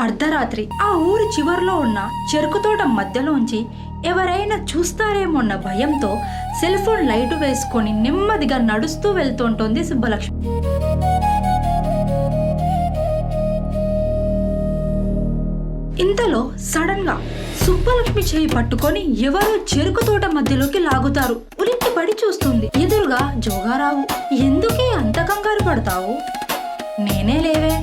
అర్ధరాత్రి ఆ ఊరి చివర్లో ఉన్న చెరుకు తోట మధ్యలోంచి ఎవరైనా చూస్తారేమోన్న భయంతో సెల్ ఫోన్ లైటు వేసుకొని నెమ్మదిగా నడుస్తూ వెళ్తుంటోంది సుబ్బలక్ష్మి. ఇంతలో సడన్గా సుబ్బలక్ష్మి చేయి పట్టుకొని ఎవరో చెరుకు తోట మధ్యలోకి లాగుతారు. ఉలిక్కి పడి చూస్తుంది. ఎదురుగా జోగారావు ఎందుకే అంత కంగారు పడతావు? నేనే లేవే.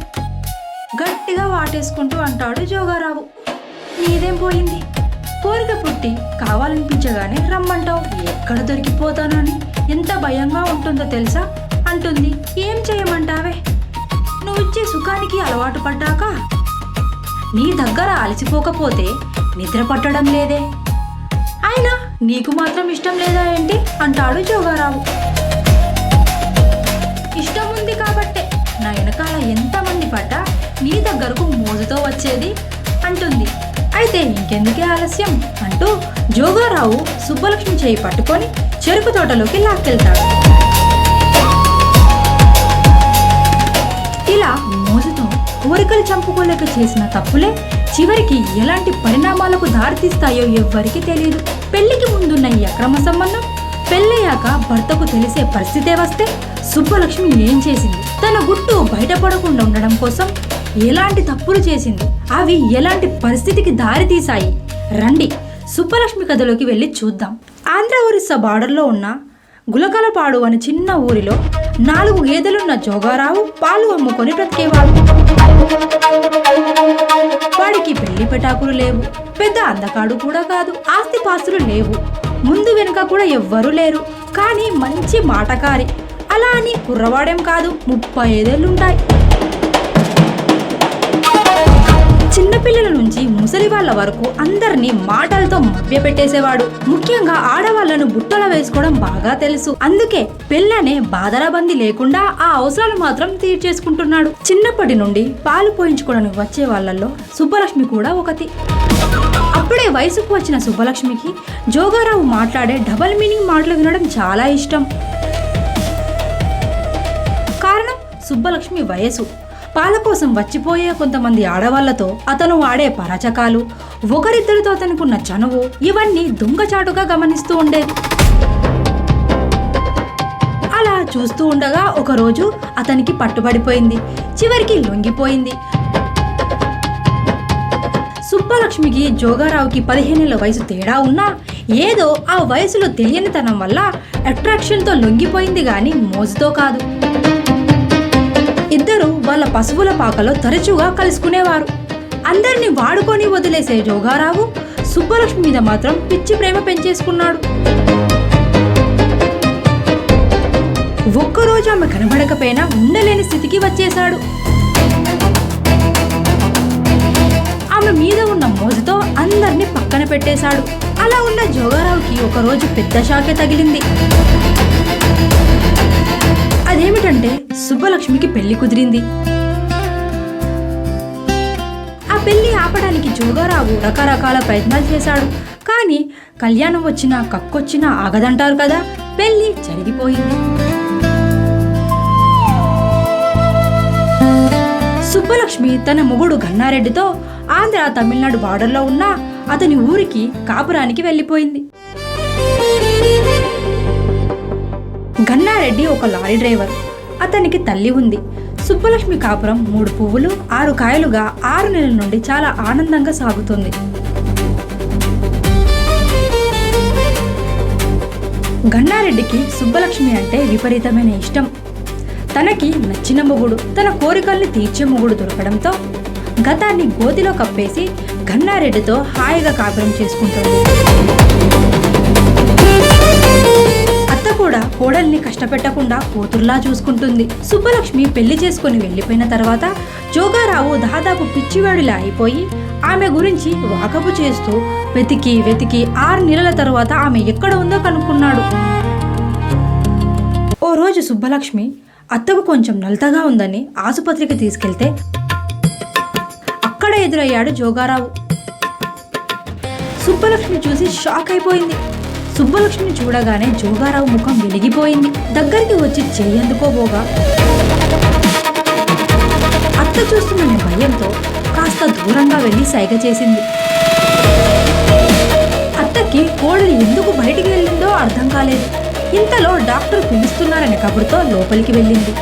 గట్టిగా వాటేసుకుంటూ అంటాడు జోగారావు. నీదేం పోయింది? కోరిక పుట్టి కావాలనిపించగానే రమ్మంటావు. ఎక్కడ దొరికిపోతానని ఎంత భయంగా ఉంటుందో తెలుసా? అంటుంది. ఏం చేయమంటావే? నువ్విచ్చే సుఖానికి అలవాటు పడ్డాక నీ దగ్గర అలసిపోకపోతే నిద్ర పట్టడం లేదే. అయినా నీకు మాత్రం ఇష్టం లేదా ఏంటి? అంటాడు జోగారావు. ఇష్టం ఉంది కాబట్టి నా వెనకాల ఎంతమంది పడ్డా నీ దగ్గరకు మోజుతో వచ్చేది? అంటుంది. అయితే ఇంకెందుకే ఆలస్యం? అంటూ జోగారావు సుబ్బలక్ష్మి చేయి పట్టుకొని చెరుకు తోటలోకి లాక్కెళ్తాడు. ఇలా మోజుతో కోరికలు చంపుకోలేక చేసిన తప్పులే చివరికి ఎలాంటి పరిణామాలకు దారితీస్తాయో ఎవ్వరికీ తెలియదు. పెళ్ళికి ముందున్న ఈ అక్రమ సంబంధం పెళ్ళయ్యాక భర్తకు తెలిసే పరిస్థితే వస్తే సుబ్బలక్ష్మి ఏం చేసింది? తన గుట్టు బయటపడకుండా ఉండడం కోసం ఎలాంటి తప్పులు చేసింది? అవి ఎలాంటి పరిస్థితికి దారి తీశాయి? రండి సుబ్బలక్ష్మి కథలోకి వెళ్ళి చూద్దాం. ఆంధ్ర ఒరిస్సా బార్డర్లో ఉన్న గులకలపాడు అనే చిన్న ఊరిలో నాలుగు గేదెలున్న జోగారావు పాలు అమ్ముకొని బ్రతికేవాడు. వాడికి పెళ్ళి పెటాకులు లేవు. పెద్ద అందకాడు కూడా కాదు ఆస్తి పాస్తులు లేవు. ముందు వెనుక కూడా ఎవ్వరూ లేరు. కానీ మంచి మాటకారి అలా అని కుర్రవాడేం కాదు ముప్పై ఐదేళ్ళుంటాయి. చిన్నపిల్లల నుంచి ముసలి వాళ్ళ వరకు అందరినీ మాటలతో మభ్యపెట్టేసేవాడు. ముఖ్యంగా ఆడవాళ్ళను బుట్టల వేసుకోవడం బాగా తెలుసు. అందుకే పెళ్ళనే బాధరాబంది లేకుండా ఆ అవసరాలు మాత్రం తీర్చేసుకుంటున్నాడు. చిన్నప్పటి నుండి పాలు పోయించుకోవడానికి వచ్చే వాళ్ళల్లో సుబ్బలక్ష్మి కూడా ఒకటి. అప్పుడే వయసుకు వచ్చిన సుబ్బలక్ష్మికి జోగారావు మాట్లాడే డబల్ మీనింగ్ మాటలు వినడం చాలా ఇష్టం. సుబ్బలక్ష్మి వయసు. పాల కోసం వచ్చిపోయే కొంతమంది ఆడవాళ్ళతో అతను వాడే పరచకాలు ఒకరిద్దరితో అతనుకున్న చనువు ఇవన్నీ దొంగచాటుగా గమనిస్తూ ఉండేది అలా చూస్తూ ఉండగా ఒకరోజు అతనికి పట్టుబడిపోయింది. చివరికి లొంగిపోయింది. సుబ్బలక్ష్మికి జోగారావుకి పదిహేనేళ్ళ వయసు తేడా ఉన్నా ఏదో ఆ వయసులో తెలియనితనం వల్ల అట్రాక్షన్తో లొంగిపోయింది కానీ మోజుతో కాదు. అందరూ వాళ్ళ పశువుల పాకలో తరచుగా కలుసుకునేవారు. అందరినీ వాడుకొని వదిలేసే జోగారావు సుబ్బలక్ష్మి మీద మాత్రం పిచ్చి ప్రేమ పెంచేసుకున్నాడు. ఒక్కరోజు ఆమె కనబడకపోయినా ఉండలేని స్థితికి వచ్చేశాడు. ఆమె మీద ఉన్న మోజుతో అందరినీ పక్కన పెట్టేశాడు. అలా ఉన్న జోగారావుకి ఒకరోజు పెద్ద షాకే తగిలింది. అదేమిటంటే సుబ్బలక్ష్మికి పెళ్ళి కుదిరింది. ఆ పెళ్ళి ఆపడానికి జోగారావు రకరకాల ప్రయత్నాలు చేశాడు. కానీ కళ్యాణం వచ్చినా కక్కొచ్చినా ఆగదంటారు కదా పెళ్ళి జరిగిపోయింది. సుబ్బలక్ష్మి తన మొగుడు గన్నారెడ్డితో ఆంధ్ర తమిళనాడు బార్డర్లో ఉన్న అతని ఊరికి కాపురానికి వెళ్ళిపోయింది. గన్నారెడ్డి ఒక లారీ డ్రైవర్. అతనికి తల్లి ఉంది. సుబ్బలక్ష్మి కాపురం మూడు పువ్వులు ఆరు కాయలుగా ఆరు నెలల నుండి చాలా ఆనందంగా సాగుతుంది. గన్నారెడ్డికి సుబ్బలక్ష్మి అంటే విపరీతమైన ఇష్టం. తనకి నచ్చిన మొగుడు తన కోరికల్ని తీర్చే మొగుడు దొరకడంతో గతాన్ని గోతిలో కప్పేసి గన్నారెడ్డితో హాయిగా కాపురం చేసుకుంటుంది. కూడా కోడల్ని కష్టపెట్టకుండా కూతురులా చూసుకుంటుంది. సుబ్బలక్ష్మి పెళ్ళి చేసుకుని వెళ్ళిపోయిన తర్వాత జోగారావు దాదాపు పిచ్చివాడిలా అయిపోయి ఆమె గురించి వాకపు చేస్తూ వెతికి వెతికి ఆరు నెలల తర్వాత ఆమె ఎక్కడ ఉందో కనుక్కున్నాడు. ఓ రోజు సుబ్బలక్ష్మి అత్తకు కొంచెం నలతగా ఉందని ఆసుపత్రికి తీసుకెళ్తే అక్కడ ఎదురయ్యాడు జోగారావు. సుబ్బలక్ష్మి చూసి షాక్ అయిపోయింది. సుబ్బలక్ష్మిని చూడగానే జోగారావు ముఖం వెలిగిపోయింది. దగ్గరికి వచ్చి చేయందుకోబోగా అత్త చూస్తున్న భయంతో కాస్త కాస్త దూరంగా వెళ్ళి సైగ చేసింది. అత్తకి కోడలు ఎందుకు బయటికి వెళ్ళిందో అర్థం కాలేదు. ఇంతలో డాక్టర్ పిలుస్తున్నారనే కబురుతో లోపలికి వెళ్ళింది.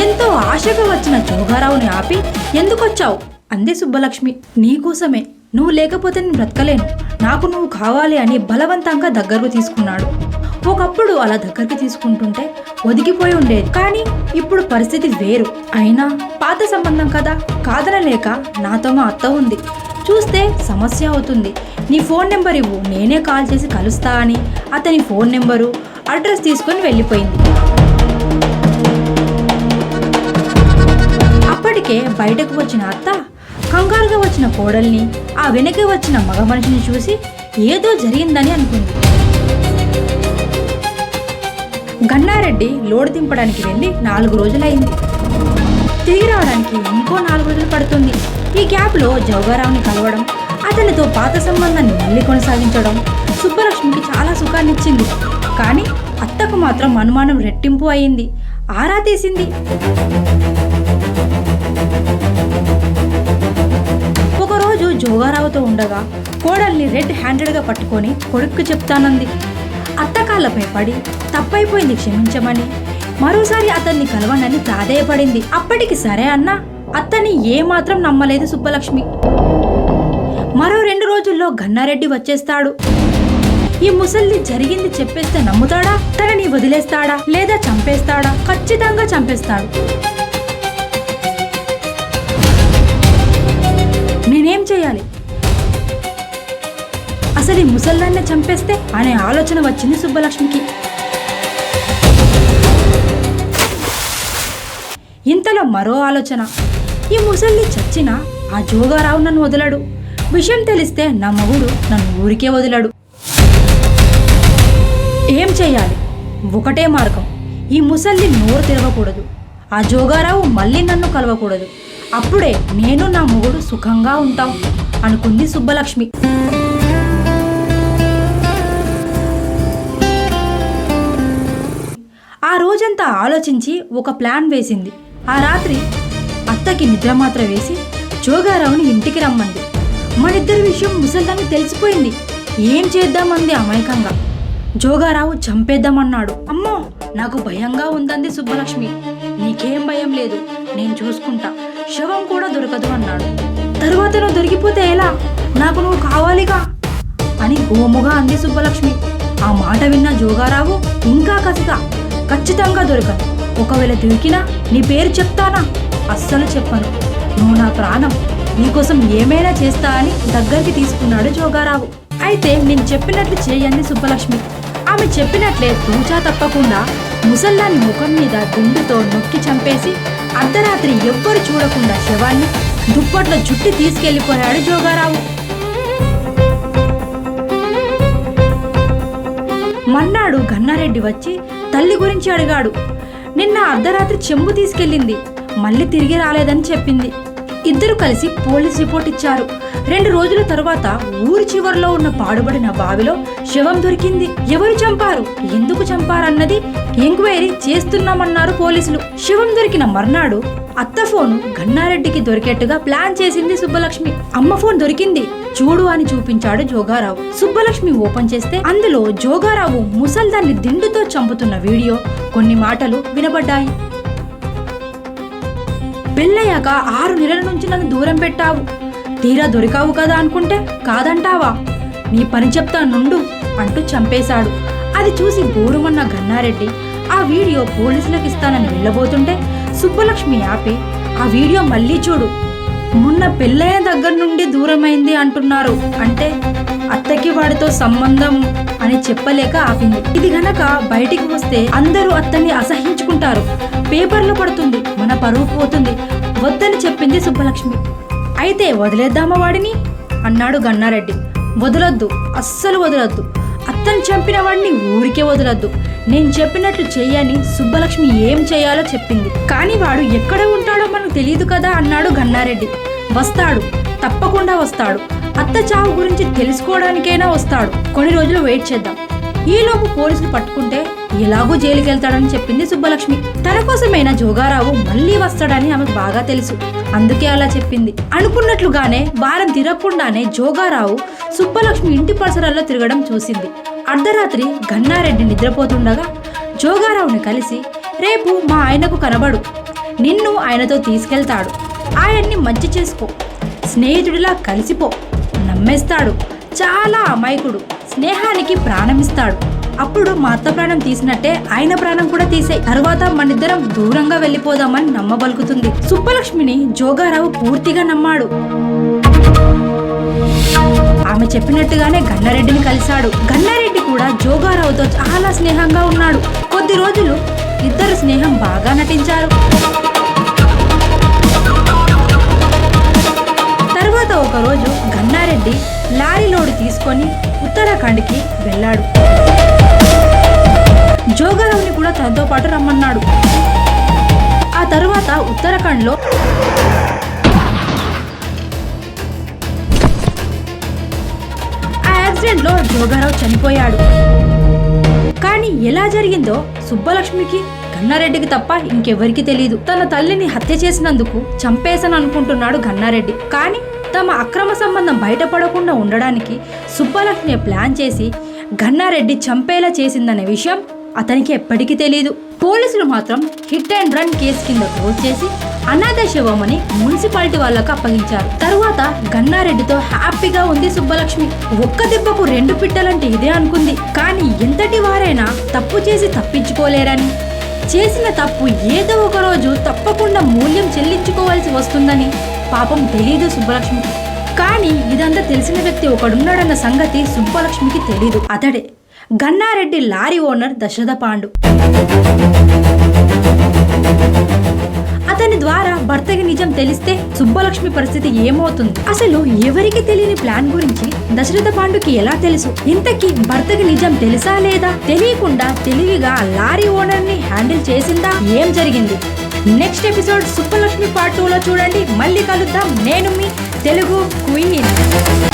ఎంతో ఆశగా వచ్చిన జోగారావుని ఆపి ఎందుకొచ్చావు? అంది సుబ్బలక్ష్మి. నీకోసమే. నువ్వు లేకపోతే నేను బ్రతకలేను. నాకు నువ్వు కావాలి అని బలవంతంగా దగ్గరకు తీసుకున్నాడు. ఒకప్పుడు అలా దగ్గరికి తీసుకుంటుంటే ఒదిగిపోయి ఉండేది. కానీ ఇప్పుడు పరిస్థితి వేరు. అయినా పాత సంబంధం కదా. కాదనలేక నాతో మా అత్త ఉంది. చూస్తే సమస్య అవుతుంది. నీ ఫోన్ నెంబర్ ఇవ్వు. నేనే కాల్ చేసి కలుస్తా అని అతని ఫోన్ నెంబరు అడ్రస్ తీసుకొని వెళ్ళిపోయింది. అప్పటికే బయటకు వచ్చిన అత్త కంగారుగా వచ్చిన కోడల్ని ఆ వెనక వచ్చిన మగ మనిషిని చూసి ఏదో జరిగిందని అనుకుంది. గన్నారెడ్డి లోడు దింపడానికి వెళ్ళి నాలుగు రోజులైంది. తిరిగి రావడానికి ఇంకో నాలుగు రోజులు పడుతుంది. ఈ గ్యాప్లో జవగారావుని కలవడం అతనితో పాత సంబంధాన్ని మళ్ళీ కొనసాగించడం సుబ్బలక్ష్మికి చాలా సుఖాన్నిచ్చింది. కానీ అత్తకు మాత్రం అనుమానం రెట్టింపు అయింది. ఆరా తీసింది. జోగారావుతో ఉండగా కోడల్ని రెడ్ హ్యాండెడ్గా పట్టుకొని కొడుక్కు చెప్తానంది. అత్తకాళ్ళపై పడి తప్పైపోయింది క్షమించమని. మరోసారి అతన్ని కలవనని ప్రాధేయపడింది. అప్పటికి సరే అన్న అత్తని ఏమాత్రం నమ్మలేదు సుబ్బలక్ష్మి. మరో రెండు రోజుల్లో గన్నారెడ్డి వచ్చేస్తాడు. ఈ ముసల్ని జరిగింది చెప్పేస్తే నమ్ముతాడా? తనని వదిలేస్తాడా? లేదా చంపేస్తాడా? ఖచ్చితంగా చంపేస్తాడు. అసలు ఈ ముసల్దాన్ని చంపేస్తే అనే ఆలోచన వచ్చింది సుబ్బలక్ష్మికి. ఇంతలో మరో ఆలోచన. ఈ ముసల్ని చచ్చినా ఆ జోగారావు నన్ను వదలడు. విషయం తెలిస్తే నా మగుడు నన్ను ఊరికే వదిలాడు. ఏం చేయాలి? ఒకటే మార్గం. ఈ ముసల్ని నోరు తెరవకూడదు. ఆ జోగారావు మళ్ళీ నన్ను కలవకూడదు. అప్పుడే నేను నా మొగుడు సుఖంగా ఉంటాం అనుకుంది సుబ్బలక్ష్మి. రోజంతా ఆలోచించి ఒక ప్లాన్ వేసింది. ఆ రాత్రి అత్తకి నిద్రమాత్ర వేసి జోగారావుని ఇంటికి రమ్మంది. మనిద్దరి విషయం ముసల్దానికి తెలిసిపోయింది. ఏం చేద్దామంది అమాయకంగా? జోగారావు చంపేద్దామన్నాడు. అమ్మో నాకు భయంగా ఉందంది సుబ్బలక్ష్మి. నీకేం భయం లేదు నేను చూసుకుంటా. శవం కూడా దొరకదు అన్నాడు. తరువాత నువ్వు దొరికిపోతే ఎలా? నాకు నువ్వు కావాలిగా? అని గోముగా అంది సుబ్బలక్ష్మి. ఆ మాట విన్న జోగారావు ఇంకా కసిగా. ఖచ్చితంగా దొరకను ఒకవేళ దొరికినా నీ పేరు చెప్తానా? అస్సలు చెప్పను. నువ్వు నా ప్రాణం. నీకోసం ఏమైనా చేస్తా అని దగ్గరికి తీసుకున్నాడు జోగారావు. అయితే నేను చెప్పినట్లు చేయండి సుబ్బలక్ష్మి. ఆమె చెప్పినట్లే తూచా తప్పకుండా ముసల్లాని ముఖం మీద గుండుతో నొక్కి చంపేసి అర్ధరాత్రి ఎవ్వరు చూడకుండా శవాన్ని దుప్పట్లో జుట్టి తీసుకెళ్ళిపోయాడు జోగారావు. మన్నాడు గన్నారెడ్డి వచ్చి తల్లి గురించి అడిగాడు. నిన్న అర్ధరాత్రి చెంబు తీసుకెళ్ళింది. మళ్ళీ తిరిగి రాలేదని చెప్పింది. ఇద్దరు కలిసి పోలీస్ రిపోర్ట్ ఇచ్చారు. రెండు రోజుల తరువాత ఊరి చివరిలో ఉన్న పాడుబడిన బావిలో శవం దొరికింది. ఎవరు చంపారు? ఎందుకు చంపారన్నది ఎంక్వైరీ చేస్తున్నామన్నారు పోలీసులు. శవం దొరికిన మర్నాడు అత్త ఫోను గన్నారెడ్డికి దొరికేట్టుగా ప్లాన్ చేసింది సుబ్బలక్ష్మి. అమ్మ ఫోన్ దొరికింది. చూడు అని చూపించాడు జోగారావు. సుబ్బలక్ష్మి ఓపెన్ చేస్తే అందులో జోగారావు ముసల్దాన్ని దిండుతో చంపుతున్న వీడియో. కొన్ని మాటలు వినబడ్డాయి. పెళ్ళయ్యాక ఆరు నెలల నుంచి నన్ను దూరం పెట్టావు. తీరా దొరికావు కదా అనుకుంటే కాదంటావా? నీ పని చెప్తా నుండు అంటూ చంపేశాడు. అది చూసి బోరుమన్న గన్నారెడ్డి ఆ వీడియో పోలీసులకు ఇస్తానని వెళ్ళబోతుంటే సుబ్బలక్ష్మి ఆపి ఆ వీడియో మళ్ళీ చూడు. మొన్న పెళ్ళైన దగ్గర నుండి దూరమైంది అంటున్నారు. అంటే అత్తకి వాడితో సంబంధం అని చెప్పలేక ఆపింది. ఇది గనక బయటికి వస్తే అందరూ అత్తని అసహించుకుంటారు. పేపర్లు పడుతుంది. మన పరువు పోతుంది. వద్దని చెప్పింది సుబ్బలక్ష్మి. అయితే వదిలేద్దామా వాడిని? అన్నాడు గన్నారెడ్డి. వదలొద్దు. అస్సలు వదలొద్దు. అత్తను చంపిన వాడిని ఊరికే వదలొద్దు. నేను చెప్పినట్లు చేయని సుబ్బలక్ష్మి ఏం చేయాలో చెప్పింది. కానీ వాడు ఎక్కడ ఉంటాడో మనకు తెలియదు కదా అన్నాడు గన్నారెడ్డి వస్తాడు తప్పకుండా వస్తాడు. అత్త చావు గురించి తెలుసుకోవడానికైనా వస్తాడు. కొన్ని రోజులు వెయిట్ చేద్దాం. ఈలోపు పోలీసులు పట్టుకుంటే ఎలాగూ జైలుకి వెళ్తాడని చెప్పింది సుబ్బలక్ష్మి. తన కోసమైనా జోగారావు మళ్ళీ వస్తాడని ఆమెకు బాగా తెలుసు. అందుకే అలా చెప్పింది. అనుకున్నట్లుగానే వారం తిరగకుండానే జోగారావు సుబ్బలక్ష్మి ఇంటి పరిసరాల్లో తిరగడం చూసింది. అర్ధరాత్రి గన్నారెడ్డి నిద్రపోతుండగా జోగారావుని కలిసి రేపు మా ఆయనకు కనబడు. నిన్ను ఆయనతో తీసుకెళ్తాడు. ఆయన్ని మంచి చేసుకో. స్నేహితుడిలా కలిసిపో. నమ్మేస్తాడు. చాలా అమాయకుడు. స్నేహానికి ప్రాణమిస్తాడు. అప్పుడు మా అత్త ప్రాణం తీసినట్టే ఆయన ప్రాణం కూడా తీసే తర్వాత మనిద్దరం దూరంగా వెళ్ళిపోదామని నమ్మబలుకుతుంది. సుబ్బలక్ష్మిని జోగారావు పూర్తిగా నమ్మాడు. ఆమె చెప్పినట్టుగానే గన్నారెడ్డిని కలిశాడు. గన్నారెడ్డి కూడా జోగారావుతో చాలా స్నేహంగా ఉన్నాడు. కొద్ది రోజులు ఇద్దరు స్నేహం బాగా నటించారు. తర్వాత ఒకరోజు గన్నారెడ్డి లారీ లోడు తీసుకొని ఉత్తరాఖండ్కి వెళ్ళాడు. జోగారావుని కూడా తనతో పాటు రమ్మన్నాడు. ఆ తర్వాత ఉత్తరాఖండ్లో యాక్సిడెంట్లో జోగారావు చనిపోయాడు. కానీ ఎలా జరిగిందో సుబ్బలక్ష్మికి గన్నారెడ్డికి తప్ప ఇంకెవరికి తెలియదు తన తల్లిని హత్య చేసినందుకు చంపేశాను అనుకుంటున్నాడు గన్నారెడ్డి. కానీ తమ అక్రమ సంబంధం బయటపడకుండా ఉండడానికి సుబ్బలక్ష్మి ప్లాన్ చేసి గన్నారెడ్డి చంపేలా చేసిందనే విషయం అతనికి ఎప్పటికీ తెలియదు పోలీసులు మాత్రం హిట్ అండ్ రన్ కేసు కింద క్లోజ్ చేసి అనాథ శవమని మున్సిపాలిటీ వాళ్ళకు అప్పగించారు. తరువాత గన్నారెడ్డితో హ్యాపీగా ఉంది సుబ్బలక్ష్మి. ఒక్క దెబ్బకు రెండు పిట్టలంటే ఇదే అనుకుంది. కానీ ఎంతటి వారైనా తప్పు చేసి తప్పించుకోలేరని. చేసిన తప్పు ఏదో ఒక రోజు తప్పకుండా మూల్యం చెల్లించుకోవాల్సి వస్తుందని పాపం తెలియదు సుబ్బలక్ష్మికి. కానీ ఇదంతా తెలిసిన వ్యక్తి ఒకడున్నాడన్న సంగతి సుబ్బలక్ష్మికి తెలీదు. అతడే. Gannareddy lorry owner Dasaratha Pandu. అతని ద్వారా భర్తకి నిజం తెలిస్తే సుబ్బలక్ష్మి పరిస్థితి ఏమవుతుంది? అసలు ఎవరికి తెలియని ప్లాన్ గురించి దశరథ పాండుకి ఎలా తెలుసు? ఇంతకీ భర్తకి నిజం తెలుసా లేదా? తెలియకుండా తెలివిగా లారీ ఓనర్ని హ్యాండిల్ చేసిందా? ఏం జరిగింది? నెక్స్ట్ ఎపిసోడ్ సుబ్బలక్ష్మి పార్ట్ టూలో చూడండి. మళ్ళీ కలుద్దాం. నేను మీ తెలుగు క్వీన్.